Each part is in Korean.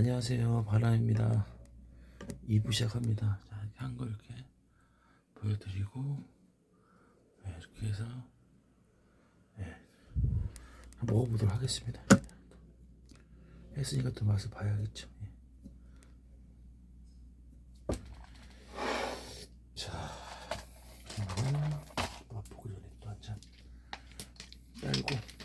안녕하세요. 바라입니다. 2부 시작합니다. 자 이렇게 한 거 이렇게 보여드리고 네, 이렇게 해서 네, 먹어보도록 하겠습니다. 했으니까 또 맛을 봐야겠죠. 예. 자 이거는 맛보기 전에 또 한 잔. 딸고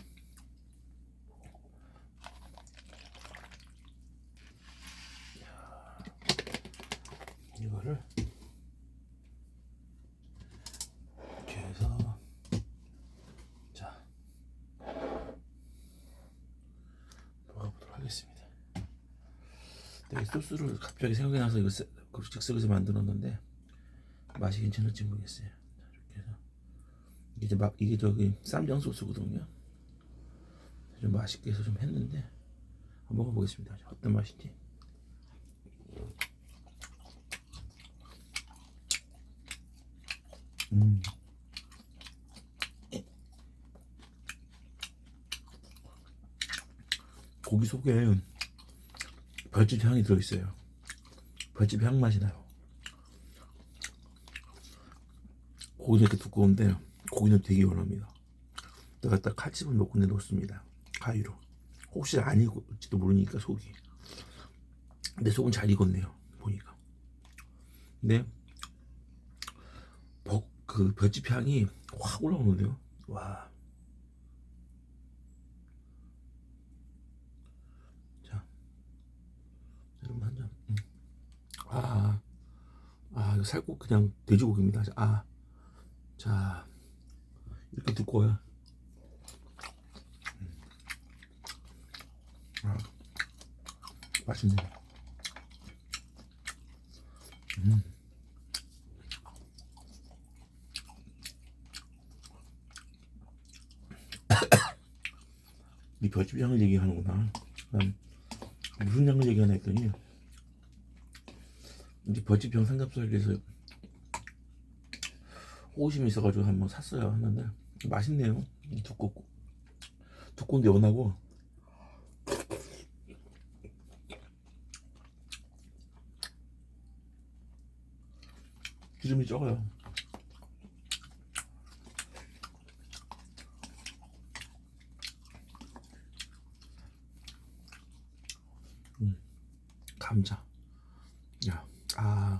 이거를 이렇게 해서 자 먹어보도록 하겠습니다. 네, 소스를 갑자기 생각이 나서 이거 즉석에서 만들었는데 맛이 괜찮을지 모르겠어요. 자, 이렇게 해서 이게 막 이게 저기 쌈장 소스거든요. 좀 맛있게 해서 좀 했는데 한번 먹어보겠습니다. 어떤 맛인지. 음. 고기 속에 벌집 향이 들어있어요. 벌집 향 맛이 나요. 고기는 이렇게 두꺼운데 고기는 되게 연합니다. 내가 딱 칼집을 넣고 내 놓습니다. 가위로. 혹시 안 익을지도 모르니까 속이. 근데 속은 잘 익었네요. 보니까. 근데 버, 그 벌집 향이 확 올라오는데요. 와. 자, 여러분 한 잔. 음. 아, 아, 이거 살국 그냥 돼지고기입니다. 자, 아, 자, 이렇게 두꺼워요. 음. 아, 맛있네요. 음. 이 벌집 향을 얘기하는구나. 난 무슨 향을 얘기하나 했더니 이제 벌집향 삼겹살에서 호기심이 있어가지고 한번 샀어요. 하는데 맛있네요. 두껍고 두꺼운데 연하고 기름이 적어요. 감자. 야, 아,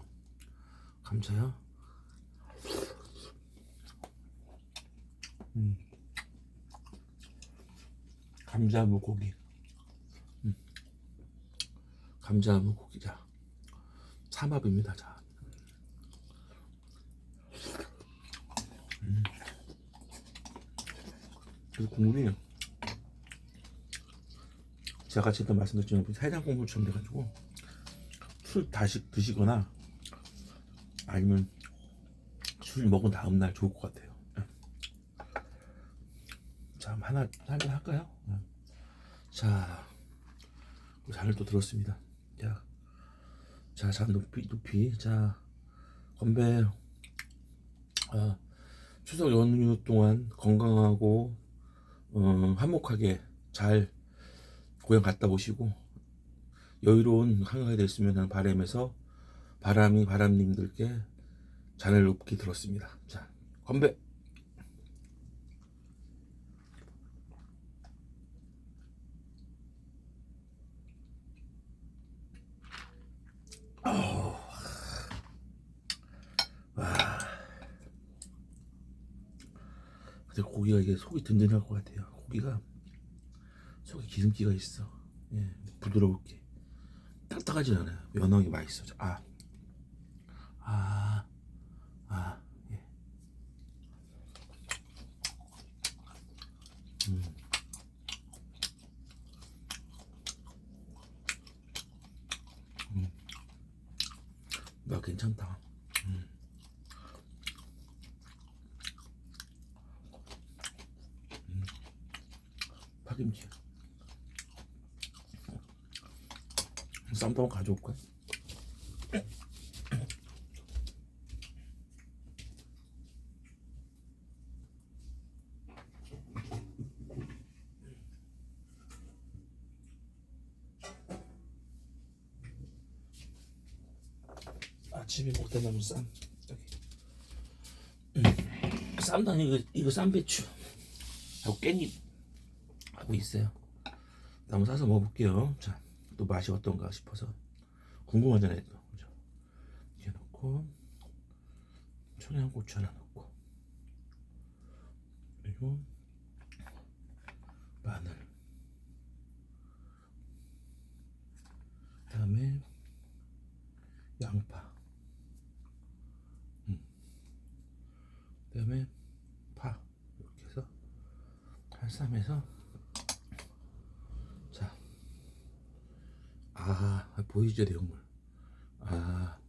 감자요? 음. 감자 무고기. 음. 감자 무고기. 자, 삼합입니다. 자. 음. 그 국물이 제가 지금 말씀드렸지만 해장 국물처럼 돼가지고 술 다시 드시거나 아니면 술 먹은 다음 날 좋을 것 같아요. 예. 자, 하나 한잔 할까요? 예. 자, 잔을 또 들었습니다. 자, 자, 잔 높이 높이. 자, 건배. 아, 추석 연휴 동안 건강하고 어, 화목하게 잘 고향 갔다 오시고 여유로운 한가위 됐으면 하는 바람에서 바람이 바람님들께 잔을 높게 들었습니다. 자, 건배. 와. 근데 고기가 이게 속이 든든할 것 같아요. 고기가 속에 기름기가 있어. 예, 부드럽게. 딱딱하지 않아요. 연하게 맛있어. 아, 아, 아, 예. 음. 음. 나 괜찮다. 한번 가져올까? 아 집에 먹다 남은 쌈. 음. 쌈도 아니고 이거, 이거 쌈배추. 하고 깻잎 하고 있어요. 한번 싸서 먹어볼게요. 자. 또 맛이 어떤가 싶어서 궁금하잖아요. 또 그죠? 이렇게 넣고 청양고추 하나 넣고 그리고 마늘 그다음에 양파 음. 그다음에 파 이렇게 해서 한 쌈에서 자, 아 보이죠 내용물 아입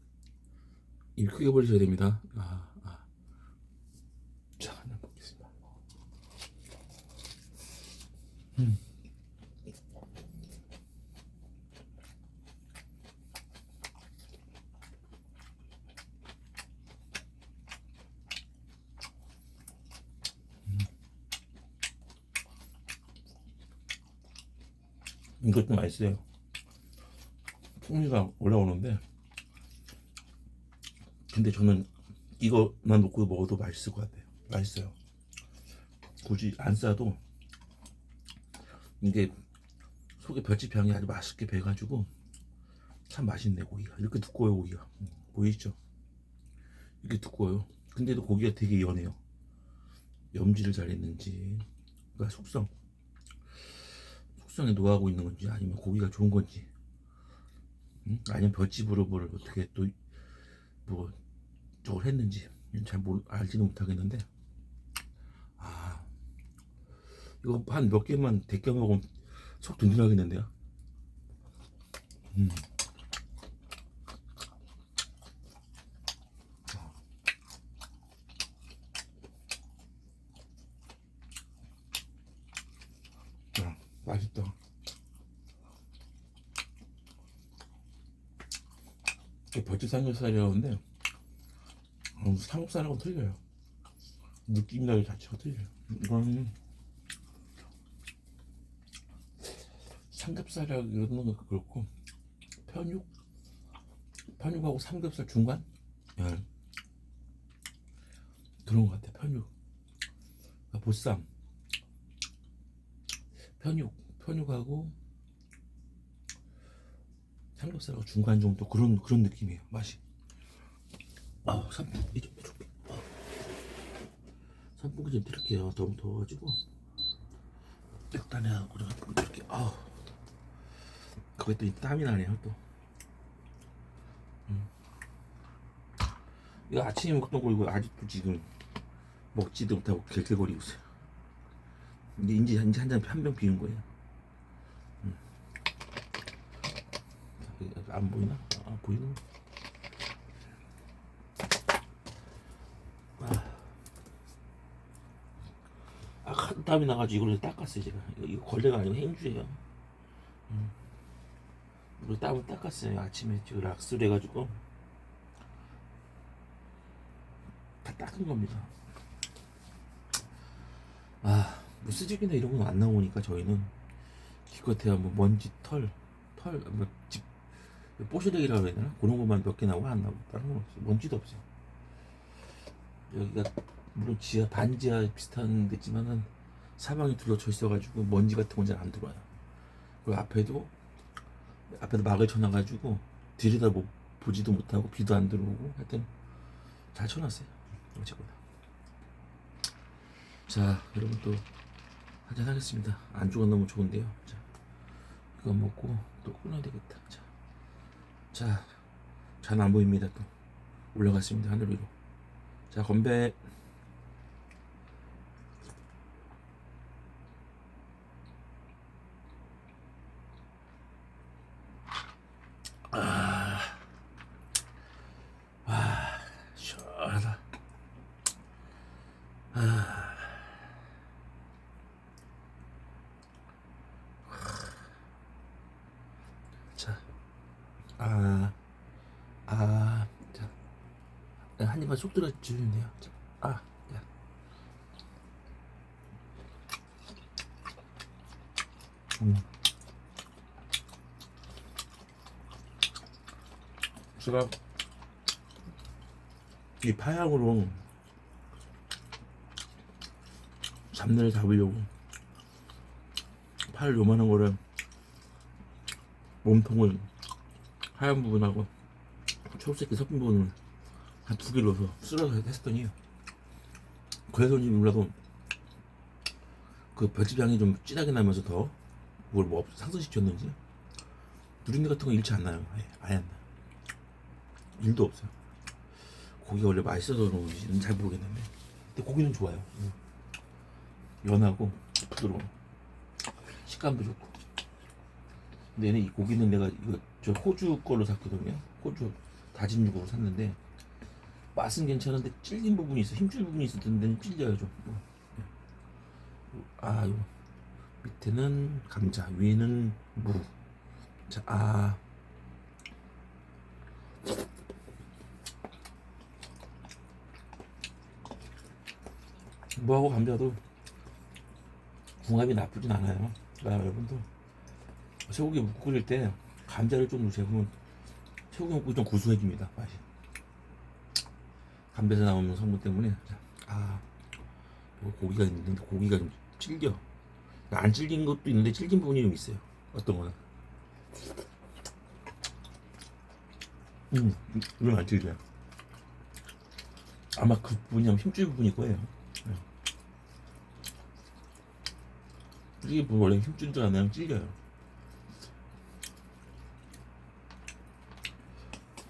크게 벌리셔야 됩니다 아, 아. 자 하나 먹겠습니다 음. 이것도 맛있어요. 풍미가 올라오는데, 근데 저는 이거만 놓고 먹어도 맛있을 것 같아요. 맛있어요. 굳이 안 싸도 이게 속에 별집 향이 아주 맛있게 배가지고 참 맛있네 고기가 이렇게 두꺼워요 고기가 음, 보이시죠? 이렇게 두꺼워요. 근데도 고기가 되게 연해요. 염지를 잘 했는지 그러니까 숙성 숙성에 노하고 있는 건지 아니면 고기가 좋은 건지 응? 아니면 볏짚으로 뭘 어떻게 또 뭐 저걸 했는지 잘 모르, 알지는 못하겠는데 아 이거 한 몇 개만 데껴 먹으면 속 든든하겠는데요 음. 아, 맛있다. 이게 벌집 삼겹살이라는데 음, 삼겹살하고 틀려요. 느낌이나 자체가 틀려요. 이건 삼겹살이라고 이러는 건 그렇고 편육 편육하고 삼겹살 중간 예. 그런 것 같아 편육 아, 보쌈 편육 편육하고 삼겹살하고 중간 정도 그런 그런 느낌이에요 맛이. 아 선풍 이좀 이렇게 아. 선풍기 좀 틀을게요. 너무 더워가지고. 그래 이렇게 아 거기 또 땀이 나네요 또. 음. 이거 아침에 먹던 거 이거 아직도 지금 먹지도 못하고 갤갤거리고 있어요. 이제 이제 이제 한잔 한 병 비운 거예요. 안 보이나? 아 보이는. 아, 아 땀이 나가지고 이걸 닦았어요 제가. 이거, 이거 걸레가 아니고 행주예요. 음. 이거 땀을 닦았어요 아침에 지금 락스를 해가지고 다 닦은 겁니다. 아. 뭐 쓰레기나 이런 건 안 나오니까 저희는 기껏해야 뭐 먼지 털, 털, 뭐 집, 뽀시래기라고 해야 되나? 그런 것만 몇 개 나오고 안 나오고 다른 건 없어요. 먼지도 없어요. 여기가 물론 지하 반지하 비슷한 데지만은 사방이 둘러쳐 있어가지고 먼지 같은 건 잘 안 들어와요. 그리고 앞에도 앞에도 막을 쳐놔가지고 들여다 뭐 보지도 못하고 비도 안 들어오고 하여튼 잘 쳐놨어요. 어쨌거나. 자, 여러분 또 한잔 하겠습니다. 안주가 너무 좋은데요. 자, 이거 먹고 또 끊어야 되겠다. 자, 자, 잘 안 보입니다. 또 올라갔습니다. 하늘 위로. 자, 건배. 아, 아, 시원하다. 아. 자, 아, 아, 자, 야, 한 입만 쏙 들어 주면 돼요. 자, 아, 야. 음. 수갑 이 파향으로 잡내를 잡으려고 팔 요만한 거를 몸통을 하얀 부분하고 초록색이 섞인 부분을 한 두 개를 넣어서 쓸어서 했더니 그래서인지 몰라도 그 별집 향이 좀 진하게 나면서 더 그걸 뭐 상승시켰는지 누린내 같은 거 잃지 않나요? 아예, 아예 안 나. 일도 없어요. 고기가 원래 맛있어서 그런지는 잘 모르겠는데 근데 고기는 좋아요. 음. 연하고 부드러워. 식감도 좋고. 근데 얘는 이 고기는 내가 이거 저 호주 걸로 샀거든요. 호주 다진 육으로 샀는데 맛은 괜찮은데 찔린 부분이 있어. 힘줄 부분이 있었던 데는 찔려요 좀. 어. 아, 요 밑에는 감자, 위에는 무. 자, 아. 무하고 감자도 궁합이 나쁘진 않아요. 그러니까 여러분도 쇠고기 묵 끓일 때 감자를 좀 넣으시면 쇠고기 묵고 좀 구수해집니다 맛이. 감자에서 나오는 성분 때문에 자, 아요 고기가 있는데 고기가 좀 질겨. 안 질긴 것도 있는데 질긴 부분이 좀 있어요. 어떤 거는. 음, 이건 안 질겨요. 아마 그 부분이 아마 힘줄 부분일 거예요. 네. 이게 뭐 원래 힘줄 줄 아면 찔려요.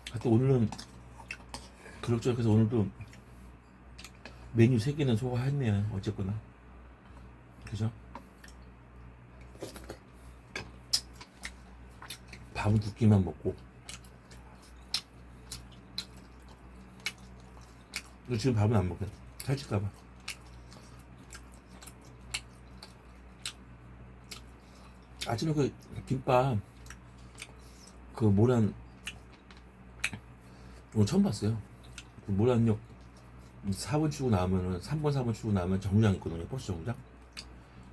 하여튼 오늘은 그럭저럭 해서 오늘도 메뉴 3개는 소화했네요. 어쨌거나. 그죠? 밥은 두 끼만 먹고. 이거 지금 밥은 안 먹게. 살찔까봐. 아침에 그 김밥 그 모란 오늘 처음 봤어요. 그 모란역 4번 출구 나오면은 3번 4번 출구 나오면 정류장 있거든요. 버스 정류장.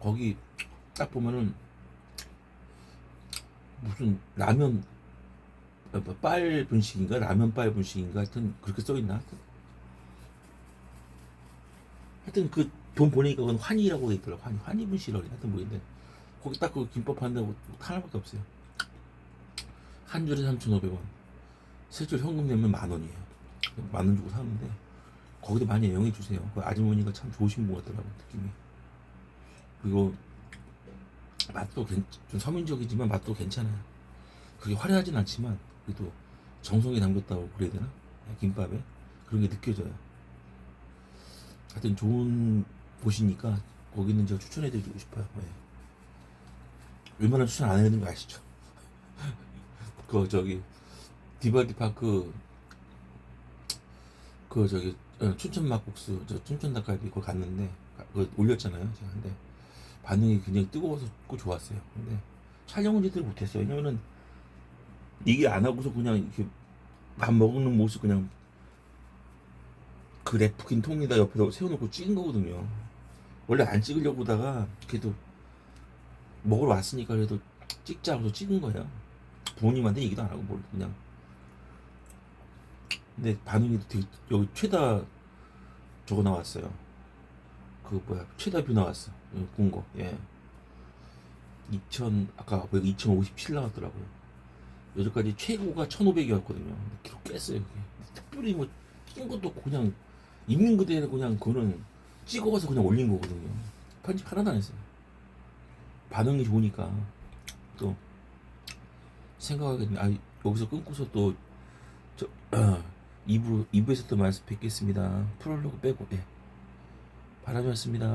거기 딱 보면은 무슨 라면 어, 뭐, 빨 분식인가? 라면 빨 분식인가? 하여튼 그렇게 써 있나? 하여튼 그 돈 보내니까 그건 환희라고 돼 있더라고. 환희 환희 분식이라고. 하여튼 모르겠는데. 거기 딱 그 김밥 판다고 하나밖에 없어요. 한 줄에 3,500원. 세 줄 현금 내면 만 원이에요 만 원 주고 사는데 거기도 많이 애용해 주세요. 그 아주머니가 참 좋으신 분 같더라고 느낌이. 그리고 맛도 괜- 좀 서민적이지만 맛도 괜찮아요. 그게 화려하진 않지만 그래도 정성이 담겼다고 그래야 되나? 김밥에? 그런 게 느껴져요. 하여튼 좋은 곳이니까 거기는 제가 추천해드리고 싶어요. 예. 웬만하면 추천 안 해야 되는 거 아시죠? 그 저기 디바디 파크 그 저기 어, 춘천 막국수 저 춘천 닭갈비 그거 갔는데 가- 그거 올렸잖아요 제가 근데 반응이 굉장히 뜨거워서 고 좋았어요 근데 촬영은 제대로 못했어요 왜냐면은 이게 안 하고서 그냥 이렇게 밥 먹는 모습 그냥 그 랩킨 통에다 옆에다 세워놓고 찍은 거거든요 원래 안 찍으려고 하다가 그래도 먹으러 왔으니까 그래도 찍자 하고서 찍은 거예요. 부모님한테 얘기도 안 하고 뭘 그냥. 근데 반응이 되게 여기 최다 저거 나왔어요. 그 뭐야 최다 뷰 나왔어. 예, 군 거. 예. 2000 아까 보니까 2057 나왔더라고요. 여기까지 최고가 1500이었거든요. 기록 깼어요. 그게. 특별히 뭐 낀 것도 그냥 있는 그대로 그냥 그거는 찍어서 그냥 올린 거거든요. 편집 하나도 안 했어요. 반응이 좋으니까 또 생각하겠네. 아 여기서 끊고서 또 저, 어, 2부 2부에서 또 말씀 뵙겠습니다. 프롤로그 빼고 예. 바람이었습니다.